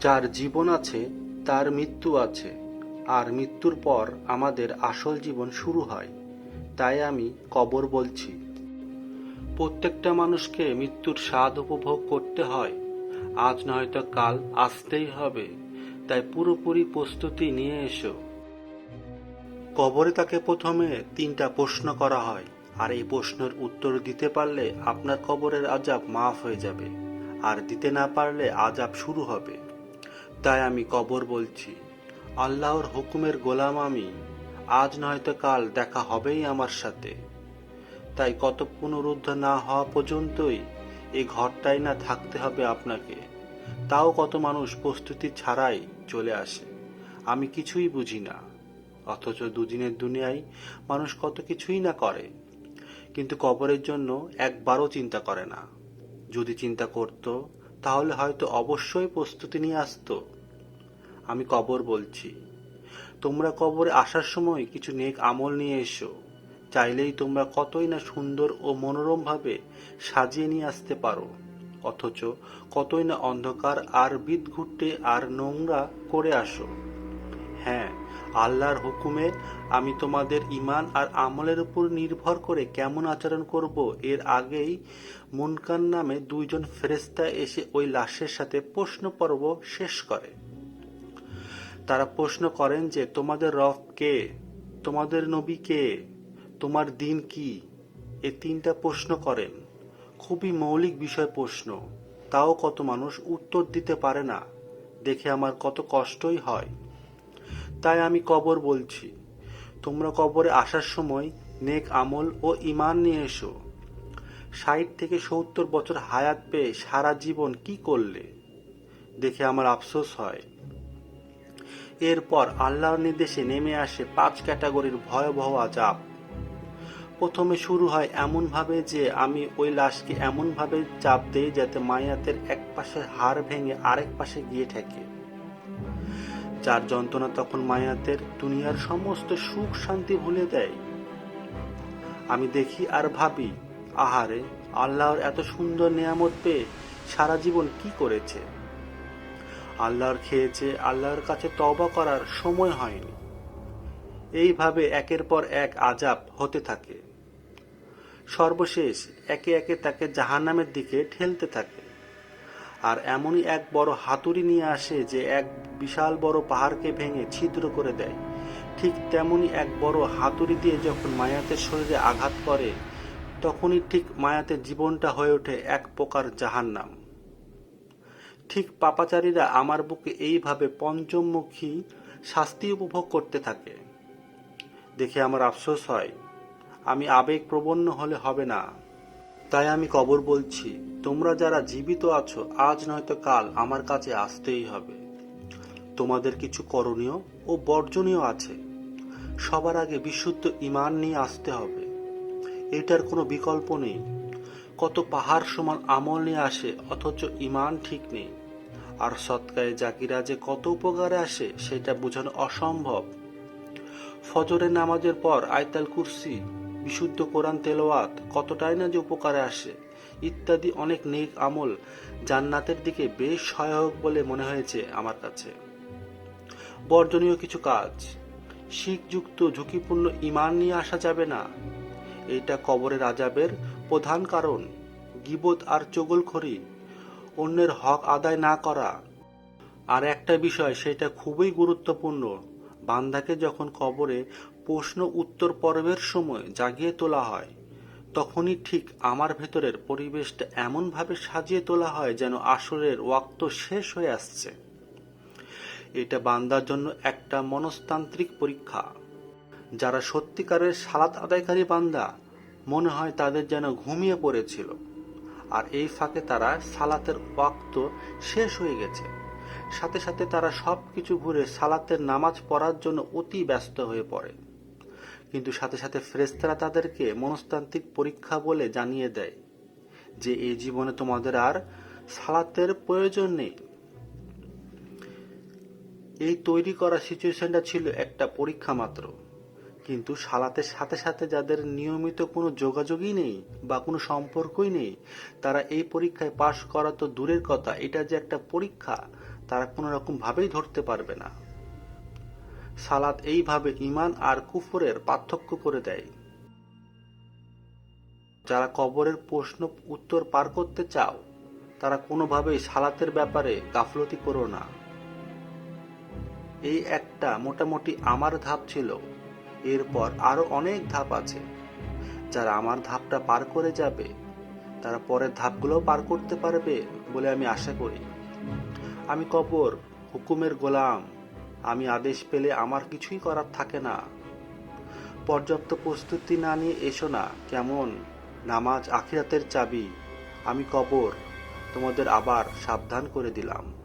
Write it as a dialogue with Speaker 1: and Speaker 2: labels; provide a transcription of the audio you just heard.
Speaker 1: যার জীবন আছে, তার মৃত্যু আছে। আর মৃত্যুর পর আমাদের আসল জীবন শুরু হয়। তাই আমি কবর বলছি। প্রত্যেকটা মানুষকে মৃত্যুর স্বাদ উপভোগ করতে হয়। আজ নয়তো কাল আসতেই হবে। তাই পুরোপুরি প্রস্তুতি নিয়ে এসো। কবরে তাকে প্রথমে তিনটা প্রশ্ন করা হয়। আর এই প্রশ্নের উত্তর দিতে পারলে আপনার কবরের আজাব মাফ হয়ে যাবে। আর দিতে না পারলে আজাব শুরু হবে। তাই আমি কবর বলছি। আল্লাহর হুকুমের গোলাম আমি। আজ নয়তো কাল দেখা হবেই আমার সাথে। তাই কত পুনরুদ্ধ না হওয়া পর্যন্তই এই ঘরটাই না থাকতে হবে আপনাকে। তাও কত মানুষ প্রস্তুতি ছাড়াই চলে আসে। আমি কিছুই বুঝি না। অথচ দুদিনের দুনিয়ায় মানুষ কত কিছুই না করে। কিন্তু কবরের জন্য একবারও চিন্তা করে না। যদি চিন্তা করত, তাহলে হয়তো অবশ্যই প্রস্তুতি নিয়ে আসতো। আমি কবর বলছি। তোমরা কবরে আসার সময় কিছু নেক আমল নিয়ে এসো। চাইলেই তোমরা কতই না সুন্দর ও মনোরমভাবে সাজিয়ে নিয়ে আসতে পারো। অথচ কতই না অন্ধকার আর বিদঘুটে আর নোংরা করে আসো। হ্যাঁ আল্লাহর হুকুমে আমি তোমাদের ইমান আর আমলের উপর নির্ভর করে কেমন আচরণ করব এর আগেই মুনকান নামে দুইজন ফেরেস্তা এসে ওই লাশের সাথে প্রশ্ন পর্ব শেষ করে। তারা প্রশ্ন করেন যে, তোমাদের রব কে? তোমাদের নবী কে? তোমার দিন কি? এ তিনটা প্রশ্ন করেন। খুবই মৌলিক বিষয় প্রশ্ন। তাও কত মানুষ উত্তর দিতে পারে না। দেখে আমার কত কষ্টই হয়। তাই আমি কবর বলছি। তোমরা কবরে আসার সময় নেক আমল ও ইমান নিয়ে এসো। ষাট থেকে সত্তর বছর হায়াত পেয়ে সারা জীবন কি করলে? দেখে আমার আফসোস হয়। এরপর আল্লাহর নির্দেশে নেমে আসে পাঁচ ক্যাটাগরির ভয়াবহ আজাব প্রথমে শুরু হয় এমনভাবে যে আমি ওই লাশকে এমনভাবে চাপ দেই যাতে মায়াতের এক পাশের হাড় ভেঙে আরেক পাশে গিয়ে ঠেকে। যার যন্ত্রণা তখন মায়াতের দুনিয়ার সমস্ত সুখ শান্তি ভুলে দেয়। আমি দেখি আর ভাবি, আহারে, আল্লাহর এত সুন্দর নিয়ামত পেয়ে সারা জীবন কি করেছে? আল্লাহর খেয়েছে, আল্লাহর কাছে তবা করার সময় হয়নি। এইভাবে একের পর এক আজাব হতে থাকে। সর্বশেষ একে একে তাকে জাহান্নামের দিকে ঠেলতে থাকে। আর এমনই এক বড় হাতুড়ি নিয়ে আসে যে এক বিশাল বড় পাহাড়কে ভেঙে ছিদ্র করে দেয়। ঠিক তেমনি এক বড় হাতুড়ি দিয়ে যখন মায়াতের শরীরে আঘাত করে, তখনই ঠিক মায়াতের জীবনটা হয়ে ওঠে এক প্রকার জাহান্নাম। ঠিক পাপাচারীরা আমার বুকে এইভাবে পঞ্চমুখী শাস্তি উপভোগ করতে থাকে। দেখে আমার আফসোস হয়, আমি আবেগ প্রবন্ন হলে হবে না। তাই আমি কবর বলছি, তোমরা যারা জীবিত আছো, আজ নয়তো কাল আমার কাছে আসতেই হবে। তোমাদের কিছু করণীয় ও বর্জনীয় আছে। সবার আগে বিশুদ্ধ ইমান নিয়ে আসতে হবে। এটার কোনো বিকল্প নেই। কত পাহাড় সমান আমল নিয়ে আসে, অথচ ইমান ঠিক নেই। আর সৎকায়ে জাকিরা যে কত উপকারে আসে, সেটা বোঝানো অসম্ভব। ফজরের নামাজের পর আয়তাল কুরসি, বিশুদ্ধ কোরআন তেলাওয়াত কতটাই না যে উপকারে আসে, ইত্যাদি অনেক নেক আমল জান্নাতের দিকে বেশ সহায়ক বলে মনে হয়েছে আমার কাছে। বর্জনীয় কিছু কাজ। শিখযুক্ত ঝুঁকিপূর্ণ ইমান নিয়ে আসা যাবে না। এটা কবরের আজাবের প্রধান কারণ, গিবত আর চগলখড়ি অন্যের হক আদায় না করা। আর একটা বিষয়, সেটা খুবই গুরুত্বপূর্ণ, বান্দাকে যখন কবরে প্রশ্ন উত্তর পর্বের সময় জাগিয়ে তোলা হয়, তখনই ঠিক আমার ভেতরের পরিবেশটা এমনভাবে সাজিয়ে তোলা হয় যেন আসরের ওয়াক্ত শেষ হয়ে আসছে। এটা বান্দার জন্য একটা মনস্তান্ত্রিক পরীক্ষা। যারা সত্যিকারের সালাত আদায়কারী বান্দা মনে হয় তাদের যেন ঘুমিয়ে পড়েছিল। আর এই ফাঁকে তারা সালাতের ওয়াক্ত শেষ হয়ে গেছে। সাথে সাথে তারা সব কিছু ঘুরে সালাতের নামাজ পড়ার জন্য অতি ব্যস্ত হয়ে পড়ে। কিন্তু সাথে সাথে ফেরেস্তারা তাদেরকে মনস্তান্ত্রিক পরীক্ষা বলে জানিয়ে দেয় যে এই জীবনে তোমাদের আর সালাতের প্রয়োজন নেই। এই তৈরি করা সিচুয়েশনটা ছিল একটা পরীক্ষা মাত্র। কিন্তু সালাতের সাথে সাথে যাদের নিয়মিত কোনো যোগাযোগই নেই বা কোনো সম্পর্কই নেই, তারা এই পরীক্ষায় পাশ করা তো দূরের কথা, এটা যে একটা পরীক্ষা, তারা কোনো রকম ভাবেই ধরতে পারবে না। সালাত এইভাবে ইমান আর কুফরের পার্থক্য করে দেয়। যারা কবরের প্রশ্ন উত্তর পার করতে চাও, তারা কোনোভাবেই সালাতের ব্যাপারে গাফলতি করো না। এই একটা মোটামুটি আমার ধাপ ছিল। এরপর আরও অনেক ধাপ আছে। যারা আমার ধাপটা পার করে যাবে, তারা পরের ধাপগুলোও পার করতে পারবে বলে আমি আশা করি। আমি কবর, হুকুমের গোলাম, আমি আদেশ পেলে আমার কিছুই করার থাকে না। পর্যাপ্ত প্রস্তুতি না নিয়ে এসো না, কেমন? নামাজ আখিরাতের চাবি। আমি কবর, তোমাদের আবার সাবধান করে দিলাম।